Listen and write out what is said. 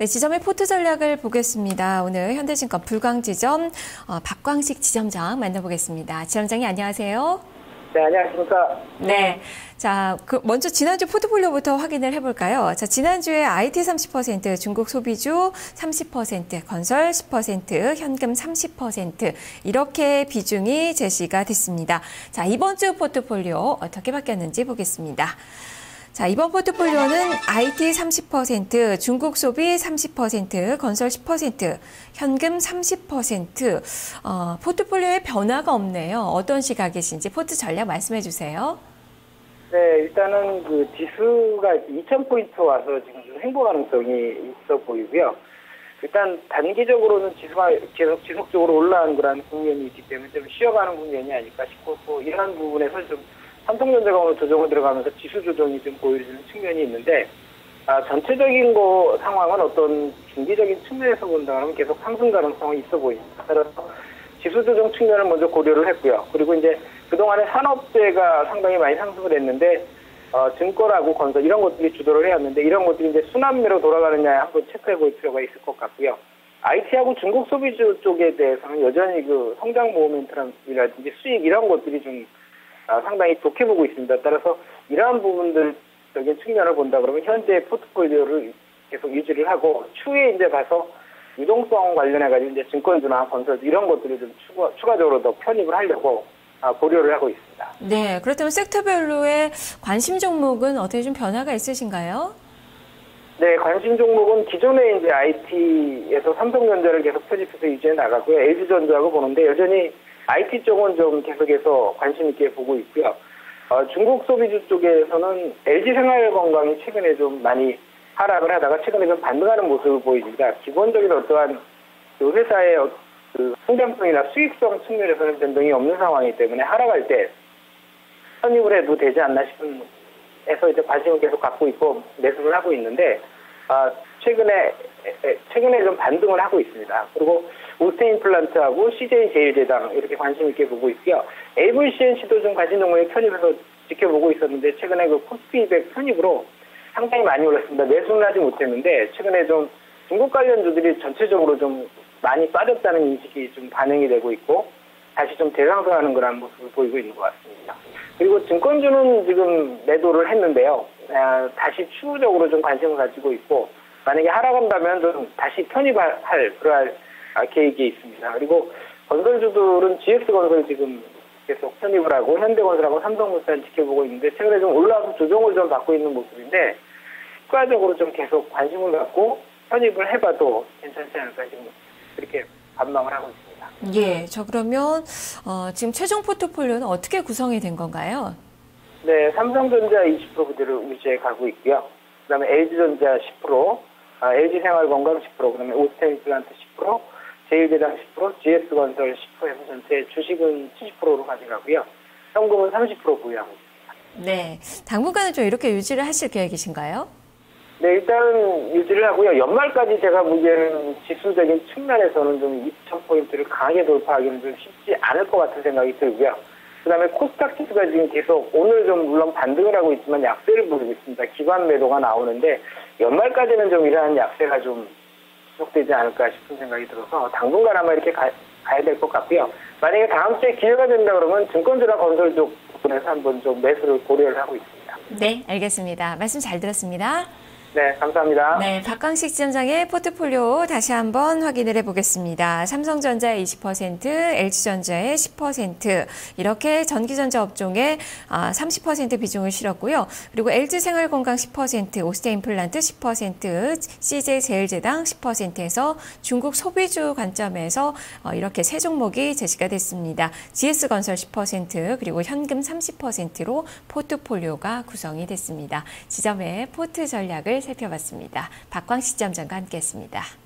네, 지점의 포트 전략을 보겠습니다. 오늘 현대증권 불광지점 어, 박광식 지점장 만나보겠습니다. 지점장님 안녕하세요. 네, 안녕하십니까. 네. 자, 그 먼저 지난주 포트폴리오부터 확인을 해볼까요? 자, 지난주에 IT 30%, 중국 소비주 30%, 건설 10%, 현금 30% 이렇게 비중이 제시가 됐습니다. 자, 이번 주 포트폴리오 어떻게 바뀌었는지 보겠습니다. 자, 이번 포트폴리오는 IT 30%, 중국 소비 30%, 건설 10%, 현금 30%, 어, 포트폴리오에 변화가 없네요. 어떤 시각이신지 포트 전략 말씀해 주세요. 네, 일단은 그 지수가 2,000포인트 와서 지금 좀 행보 가능성이 있어 보이고요. 일단 단기적으로는 지수가 계속 지속적으로 올라가는 그런 국면이 있기 때문에 좀 쉬어가는 국면이 아닐까 싶고 또 이러한 부분에서 좀 삼성전자가 오늘 조정을 들어가면서 지수 조정이 좀 보여지는 측면이 있는데 아, 전체적인 거 상황은 어떤 중기적인 측면에서 본다면 계속 상승 가능성이 있어 보입니다. 따라서 지수 조정 측면을 먼저 고려를 했고요. 그리고 이제 그동안에 산업재가 상당히 많이 상승을 했는데 어, 증권하고 건설 이런 것들이 주도를 해왔는데 이런 것들이 이제 순환매로 돌아가느냐 한번 체크해 볼 필요가 있을 것 같고요. IT하고 중국 소비주 쪽에 대해서는 여전히 그 성장 모멘트라든지 수익 이런 것들이 좀 아, 상당히 좋게 보고 있습니다. 따라서 이러한 부분들적인 측면을 본다 그러면 현재 포트폴리오를 계속 유지를 하고 추후에 이제 봐서 유동성 관련해 가지고 이제 증권주나 건설 이런 것들을 좀 추가, 추가적으로 더 편입을 하려고 아, 고려를 하고 있습니다. 네, 그렇다면 섹터별로의 관심 종목은 어떻게 좀 변화가 있으신가요? 네, 관심 종목은 기존에 이제 IT에서 삼성전자를 계속 편입해서 유지해 나가고요. LG전자하고 보는데 여전히 IT 쪽은 좀 계속해서 관심 있게 보고 있고요. 어, 중국 소비주 쪽에서는 LG 생활건강이 최근에 좀 많이 하락을 하다가 최근에 좀 반등하는 모습을 보입니다. 기본적인 어떠한 그 회사의 어, 그 성장성이나 수익성 측면에서는 변동이 없는 상황이기 때문에 하락할 때 선입을 해도 되지 않나 싶은 해서 이제 관심을 계속 갖고 있고 매수를 하고 있는데 아, 최근에 최근에 좀 반등을 하고 있습니다. 그리고 오스테인 플란트하고 CJ 제일제당 이렇게 관심 있게 보고 있고요. AVCNC도 좀 종목에 편입해서 지켜보고 있었는데 최근에 그 코스피 200 편입으로 상당히 많이 올랐습니다. 매수는 하지 못했는데 최근에 좀 중국 관련주들이 전체적으로 좀 많이 빠졌다는 인식이 좀 반영이 되고 있고 다시 좀 대상승하는 그런 모습을 보이고 있는 것 같습니다. 그리고 증권주는 지금 매도를 했는데요. 아, 다시 추후적으로 좀 관심을 가지고 있고 만약에 하락한다면 좀 다시 편입할 그러한 아, 계획이 있습니다. 그리고 건설주들은 GS건설 지금 계속 편입을 하고 현대건설하고 삼성물산 지켜보고 있는데 최근에 좀 올라와서 조정을 좀 받고 있는 모습인데 추가적으로 좀 계속 관심을 갖고 편입을 해봐도 괜찮지 않을까 지금 그렇게 반망을 하고 있습니다. 예, 저 그러면 어, 지금 최종 포트폴리오는 어떻게 구성이 된 건가요? 네, 삼성전자 20% 그대로 유지해 가고 있고요. 그다음에 LG전자 10%, 아, LG생활건강 10%, 그다음에 오스테인 플란트 10%, 제일제당 10%, GS건설 10%에서 전체 주식은 70%로 가져가고요. 현금은 30% 보유하고 있습니다. 네, 당분간은 좀 이렇게 유지를 하실 계획이신가요? 네, 일단 유지를 하고요. 연말까지 제가 보기에는 지수적인 측면에서는 좀 2,000포인트를 강하게 돌파하기는 좀 쉽지 않을 것 같은 생각이 들고요. 그 다음에 코스닥 지수가 지금 계속 오늘 좀 물론 반등을 하고 있지만 약세를 보이고 있습니다. 기관 매도가 나오는데 연말까지는 좀 이러한 약세가 좀 지속되지 않을까 싶은 생각이 들어서 당분간 아마 이렇게 가, 가야 될 것 같고요. 만약에 다음 주에 기회가 된다 그러면 증권주나 건설 쪽 부분에서 한번 좀 매수를 고려를 하고 있습니다. 네, 알겠습니다. 말씀 잘 들었습니다. 네, 감사합니다. 네, 박광식 지점장의 포트폴리오 다시 한번 확인을 해보겠습니다. 삼성전자의 20%, LG전자의 10%, 이렇게 전기전자 업종에 30% 아, 비중을 실었고요. 그리고 LG생활건강 10%, 오스테인플란트 10%, CJ제일제당 10%에서 중국 소비주 관점에서 어, 이렇게 세 종목이 제시가 됐습니다. GS건설 10%, 그리고 현금 30%로 포트폴리오가 구성이 됐습니다. 지점의 포트 전략 을 살펴봤습니다. 박광식 점장과 함께했습니다.